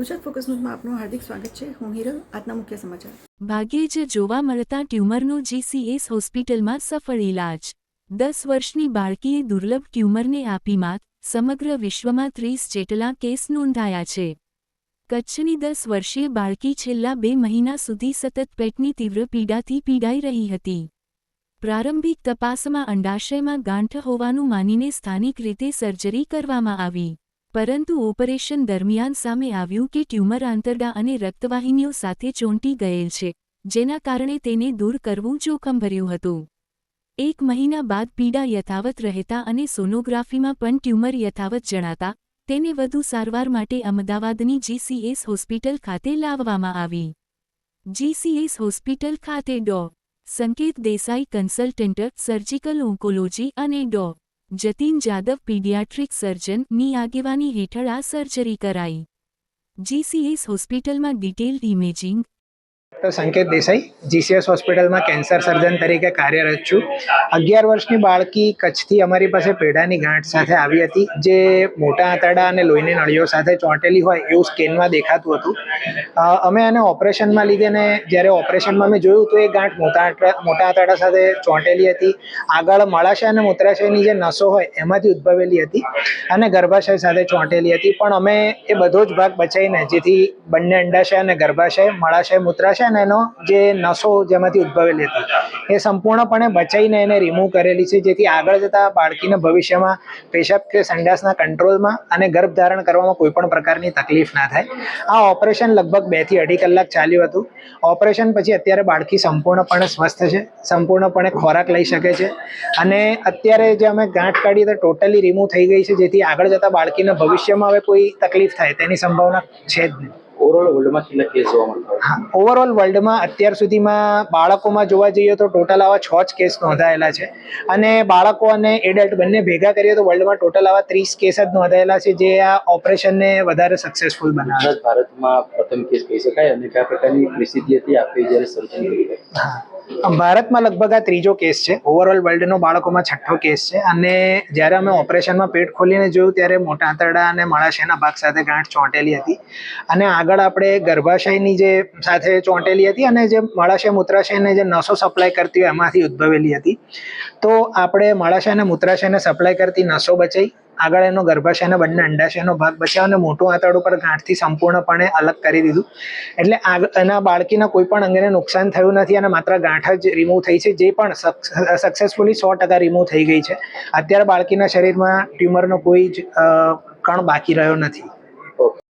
Gujarat focus ન્યૂઝમાં આપનું હાર્દિક સ્વાગત છે. હું હિરલ, આજના મુખ્ય સમાચાર. ભાગ્યે જ જોવા મળતા ટ્યુમરનો જીસીએસ હોસ્પિટલમાં સફળ ઇલાજ દસ વર્ષની બાળકીએ દુર્લભ ટ્યુમરને આપી માત, સમગ્ર વિશ્વમાં ત્રીસ જેટલા કેસ નોંધાયા છે. કચ્છની દસ વર્ષીય બાળકી છેલ્લા બે મહિના સુધી સતત પેટની તીવ્ર પીડાથી પીડાઈ રહી હતી. પ્રારંભિક તપાસમાં અંડાશયમાં ગાંઠ હોવાનું માનીને સ્થાનિક રીતે સર્જરી કરવામાં આવી. પરંતુ ઓપરેશન દરમિયાન સામે આવ્યું કે ટ્યુમર આંતરડા અને રક્તવાહિનીઓ સાથે ચોંટી ગયેલ છે, જેના કારણે તેને દૂર કરવું જોખમભર્યું હતું. એક મહિના બાદ પીડા યથાવત રહેતા અને સોનોગ્રાફીમાં પણ ટ્યુમર યથાવત જણાતા, તેને વધુ સારવાર માટે અમદાવાદની જીસીએસ હોસ્પિટલ ખાતે લાવવામાં આવી. જીસીએસ હોસ્પિટલ ખાતે ડો. સંકેત દેસાઈ કન્સલ્ટન્ટ, સર્જિકલ ઓન્કોલોજી અને ડો. જતીન જાદવ પીડિયાટ્રિક સર્જનની આગેવાની હેઠળ આ સર્જરી કરાઈ. જીસીએસ હોસ્પિટલમાં detailed imaging doctor Sanket Desai GCS હોસ્પિટલમાં કેન્સર સર્જન તરીકે કાર્યરત છું. અગિયાર વર્ષની બાળકી કચ્છથી અમારી પાસે પેઢાની ગાંઠ સાથે આવી હતી. જે મોટા આંતરડા અને લોહીની નળીઓ સાથે ચોંટેલી હોય એવું સ્કેનમાં દેખાતું હતું. અમે એને ઓપરેશનમાં લીધે ને જ્યારે ઓપરેશનમાં મેં જોયું તો એ ગાંઠ મોટા મોટા આંતરડા સાથે ચોંટેલી હતી. આગળ મળાશય અને મૂત્રાશયની જે નસો હોય એમાંથી ઉદ્ભવેલી હતી અને ગર્ભાશય સાથે ચોંટેલી હતી. પણ અમે એ બધો જ ભાગ બચાવીને, જેથી બંને અંડાશય અને ગર્ભાશય, મળાશય, મૂત્રાશય અને એનો જે નસો જેમાંથી ઉદ્ભવેલી હતી, એ સંપૂર્ણપણે બચાવીને એને રિમૂવ કરેલી છે, જેથી આગળ જતાં બાળકીને ભવિષ્યમાં પેશાબ કે સંડાસના કંટ્રોલમાં અને ગર્ભધારણ કરવામાં કોઈ પણ પ્રકારની તકલીફ ના થાય. આ ઓપરેશન લગભગ બેથી અઢી કલાક ચાલ્યું હતું. ઓપરેશન પછી અત્યારે બાળકી સંપૂર્ણપણે સ્વસ્થ છે, સંપૂર્ણપણે ખોરાક લઈ શકે છે અને અત્યારે જે અમે ગાંઠ કાઢી તો ટોટલી રિમૂવ થઈ ગઈ છે, જેથી આગળ જતાં બાળકીને ભવિષ્યમાં હવે કોઈ તકલીફ થાય તેની સંભાવના છે જ નહીં. ઓવરઓલ વર્લ્ડમાં કેટલા કેસ જોવા મળતા હા ઓવરઓલ વર્લ્ડમાં અત્યાર સુધીમાં બાળકોમાં જોવા જઈએ તો ટોટલ આવા છ જ કેસ નોંધાયેલા છે. અને બાળકો અને એડલ્ટ બંને ભેગા કરીએ તો વર્લ્ડમાં ટોટલ આવા ત્રીસ કેસ જ નોંધાયેલા છે જે આ ઓપરેશનને વધારે સક્સેસફુલ બનાવે ભારતમાં પ્રથમ કેસ કહી શકાય અને કયા પ્રકારની પરિસ્થિતિ હતી આપણે જ્યારે સર્જન કરી ભારતમાં લગભગ આ ત્રીજો કેસ છે. ઓવરઓલ વર્લ્ડનો બાળકોમાં છઠ્ઠો કેસ છે. અને જ્યારે અમે ઓપરેશનમાં પેટ ખોલીને જોયું ત્યારે મોટા આંતરડા અને મળાશયના ભાગ સાથે ગાંઠ ચોંટેલી હતી. અને આગળ આપણે ગર્ભાશયની જે સાથે ચોંટેલી હતી અને જે મળાશય મૂત્રાશયને જે નસો સપ્લાય કરતી હોય એમાંથી ઉદ્ભવેલી હતી. તો આપણે મળાશય અને મૂત્રાશયને સપ્લાય કરતી નસો બચાવી આગળ એનો ગર્ભાશય અને બંને અંડાશયનો ભાગ બચાવ્યો અને મોટું આંતરડું પર ગાંઠથી સંપૂર્ણપણે અલગ કરી દીધું. એટલે એના બાળકીના કોઈ પણ અંગને નુકસાન થયું નથી અને માત્ર ગાંઠ જ રિમૂવ થઈ છે, જે પણ સક્સેસફુલી સો ટકા રિમૂવ થઈ ગઈ છે. અત્યારે બાળકીના શરીરમાં ટ્યુમરનો કોઈ જ કણ બાકી રહ્યો નથી.